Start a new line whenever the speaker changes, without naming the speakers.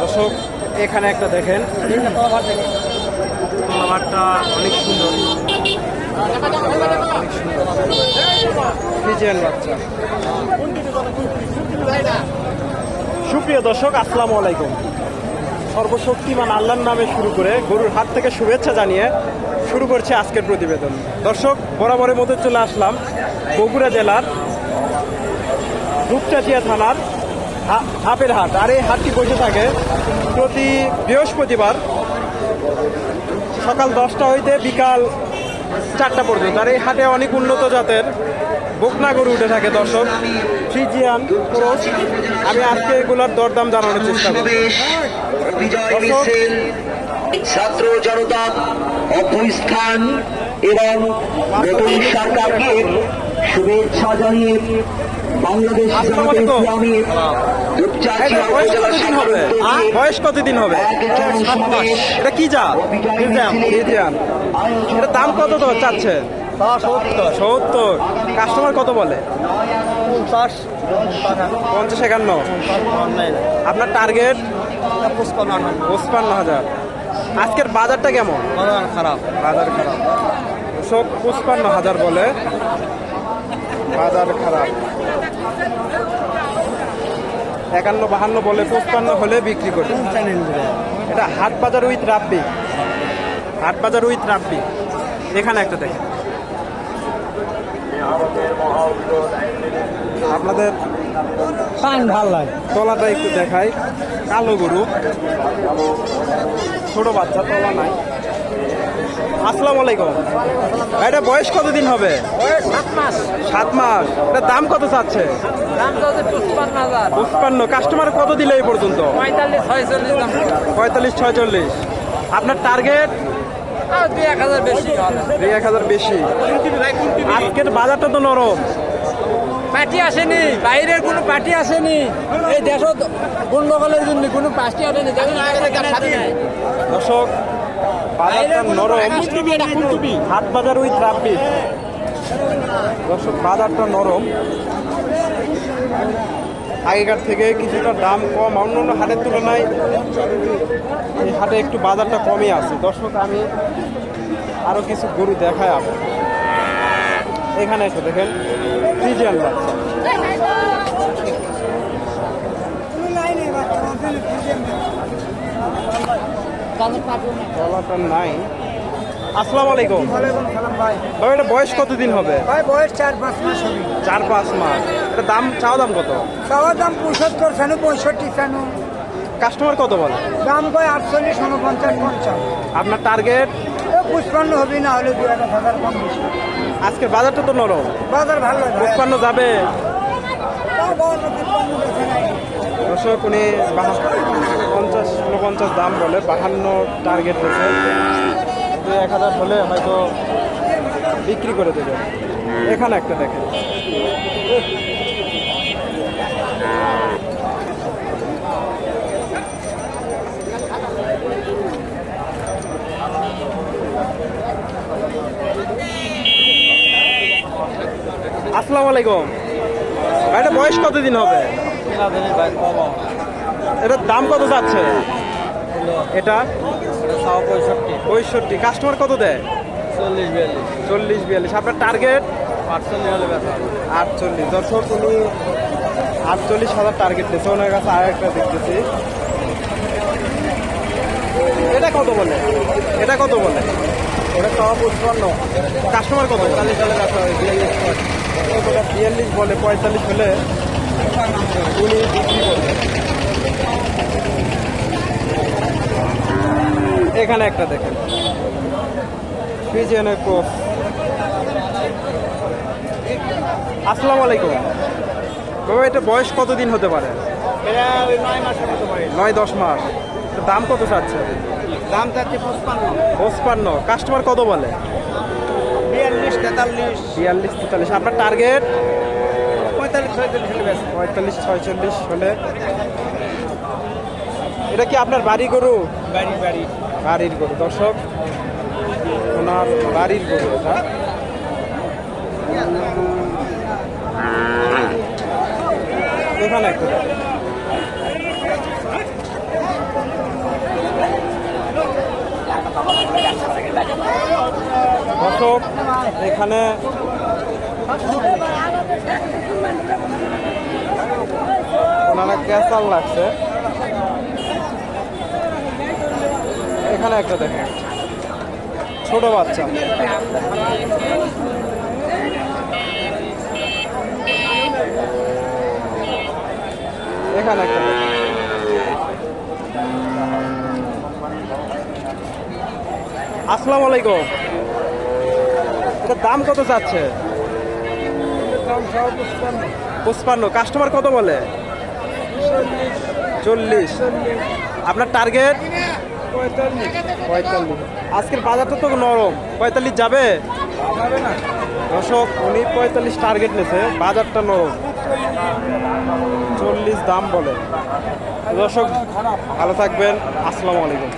দর্শক, এখানে একটা দেখেন। খাবারটা অনেক সুন্দর। অনেক সুন্দর। বাচ্চা। সুপ্রিয় দর্শক, আসসালামু আলাইকুম। সর্বশক্তিমান আল্লাহর নামে শুরু করে গরুর হাত থেকে শুভেচ্ছা জানিয়ে শুরু করছে আজকের প্রতিবেদন। দর্শক, বরাবরের মধ্যে চলে আসলাম বগুড়া জেলার রূপচাচিয়া থানার হাপের হাট। আর এই হাটটি বসে থাকে প্রতি বৃহস্পতিবার সকাল দশটা হইতে বিকাল চারটা পর্যন্ত। আর এই হাটে অনেক উন্নত জাতের বকনা গরু উঠে থাকে দর্শক। ফ্রিজিয়ান ক্রস আমি আজকে এগুলোর দরদাম জানানোর চেষ্টা
বিজয় ছাত্র জনতা অভ্যস্থান এবং নতুন সরকারকে শুভেচ্ছা জানিয়ে বাংলাদেশ জামাতে ইসলামী
বয়স কতদিন হবে? এটা কি ফ্রিজিয়ান এটা দাম কত তো চাচ্ছে?
সত্তর।
সত্তর। কাস্টমার কত বলে?
পঞ্চাশ।
একান্ন। আপনার টার্গেট?
পঁচপান্ন
পঁচপান্ন হাজার। আজকের বাজারটা কেমন?
খারাপ।
বাজার খারাপ। সব পঁচপান্ন হাজার বলে। বাজার খারাপ। একান্ন বাহান্ন বলে পঁচপান্ন হলে বিক্রি করি এটা হাট বাজার উইথ রাব্বি। হাট বাজার উইথ রাব্বি। এখানে একটা দেখেন। আপনাদের
পান ভালো লাগে।
তলাটা একটু দেখাই। কালো গরু। ছোট বাচ্চা তলা নাই। আসসালামু আলাইকুম। এটা বয়স কতদিন হবে?
সাত মাস।
এটা দাম কত চাচ্ছে?
পঁচপান্ন
কাস্টমার কত দিলে এই পর্যন্ত?
পঁয়তাল্লিশ ছয়চল্লিশ
আপনার টার্গেট?
দুই এক হাজার বেশি
দুই এক হাজার বেশি। আজকের বাজারটা তো নরম।
পার্টি আসেনি। বাইরের কোনো পার্টি আসেনি। এই দেশত গন্ডগোলের জন্য কোনো পার্টি আসেনি।
দর্শক বাজারটা নরম। হাট বাজার উইথ রাব্বি দর্শক বাজারটা নরম। আগেকার থেকে কিছুটা দাম কম অন্য অন্য হাটের তুলনায় এই হাটে একটু বাজারটা কমই আছে। দর্শক আমি আরও কিছু গরু দেখাই আপ এখানে এসে দেখেন ফ্রিজিয়ান বাচ্চা। গলাটা নাই। আসসালামু আলাইকুম। ভাই। এটা বয়স কতদিন হবে?
ভাই বয়স চার পাঁচ মাস হবে।
চার পাঁচ মাস। এটা দাম চাওয়া দাম কত?
চাওয়ার দাম পঁয়সত্তর চানু পঁয়ষট্টি চানু
কাস্টমার কত বলে?
দাম কয় আটচল্লিশ উনপঞ্চাশ পঞ্চাশ।
আপনার টার্গেট?
পুষ্পান্ন হবে না হলে দু এক হাজার কম বেশি।
আজকের বাজারটা তো নরম।
বাজার ভালো লাগে
পুষ্পান্ন যাবে। উনি বাহান্ন পঞ্চাশ উনপঞ্চাশ দাম বলে বাহান্ন টার্গেট দুই এক হাজার হলে হয়তো বিক্রি করে দেবে। এখানে একটা দেখেন। আসসালামু আলাইকুম। ভাই, এটা বয়স কতদিন হবে? এটার দাম কত যাচ্ছে? এটা?
পঁয়ষট্টি।
পঁয়ষট্টি। কাস্টমার কত দেয়?
চল্লিশ বিয়াল্লিশ।
চল্লিশ বিয়াল্লিশ। আপনার টার্গেট
আটচল্লিশ হলে হবে।
আটচল্লিশ। দর্শক উনি আটচল্লিশ হাজার টার্গেট দিয়েছে ওনার কাছে আর একটা দেখতেছি। এটা কত বলে? এটা কত বলে? ওটা চাওয়া পঁচপান্ন। কাস্টমার কত? চল্লিশ সালে কাছে বিয়াল্লিশ বিয়াল্লিশ বলে পঁয়তাল্লিশ হলে এখানে একটা দেখেন। ক্রস আসসালামু আলাইকুম। বাবা এটা বয়স কতদিন হতে পারে?
নয়
দশ মাস। দাম কত চাচ্ছে?
দাম চাচ্ছে পঁচপান্ন।
পঁচপান্ন। কাস্টমার কত বলে?
বিয়াল্লিশ তেতাল্লিশ।
বিয়াল্লিশ তেতাল্লিশ। আপনার টার্গেট
পঁয়তাল্লিশ ছয়চল্লিশ হলে।
এটা কি আপনার বাড়ি গরু? বাড়ির গরু দর্শক। ওনার বাড়ির গরু এটা। এখানে একটা। দর্শক এখানে ওনারা ক্যাসাল লাগছে। এখানে একটা দেখেন। ছোট বাচ্চা। এখানে একটা আসসালামু আলাইকুম। এটার দাম কত চাচ্ছে? পঁচপান্ন। কাস্টমার কত বলে? চল্লিশ। আপনার টার্গেট পঁয়তাল্লিশ। আজকের বাজারটা তো নরম। পঁয়তাল্লিশ যাবে? দর্শক উনি পঁয়তাল্লিশ টার্গেট নিয়েছে। বাজারটা নরম। চল্লিশ দাম বলে। দর্শক ভালো থাকবেন। আসসালামু আলাইকুম।